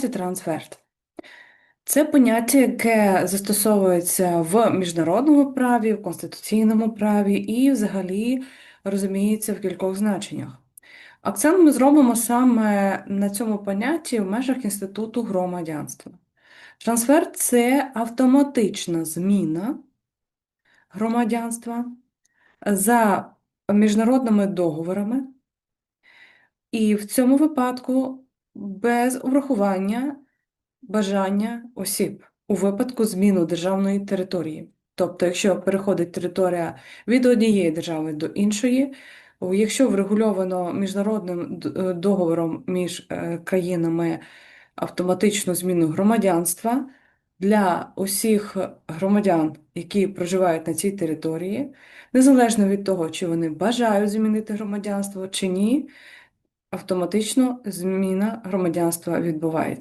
поняття трансфер? Це поняття, яке застосовується в міжнародному праві, в конституційному праві і взагалі розуміється в кількох значеннях. Акцент ми зробимо саме на цьому понятті в межах інституту громадянства. Трансфер це автоматична зміна громадянства за міжнародними договорами, і в цьому випадку без врахування бажання осіб у випадку зміни державної території. Тобто, якщо переходить територія від однієї держави до іншої, якщо врегульовано міжнародним е, договором між е, країнами автоматичну зміну громадянства для усіх громадян, які проживають на цій території, незалежно від того, чи вони бажають змінити громадянство чи ні, автоматично зміна громадянства відбувається.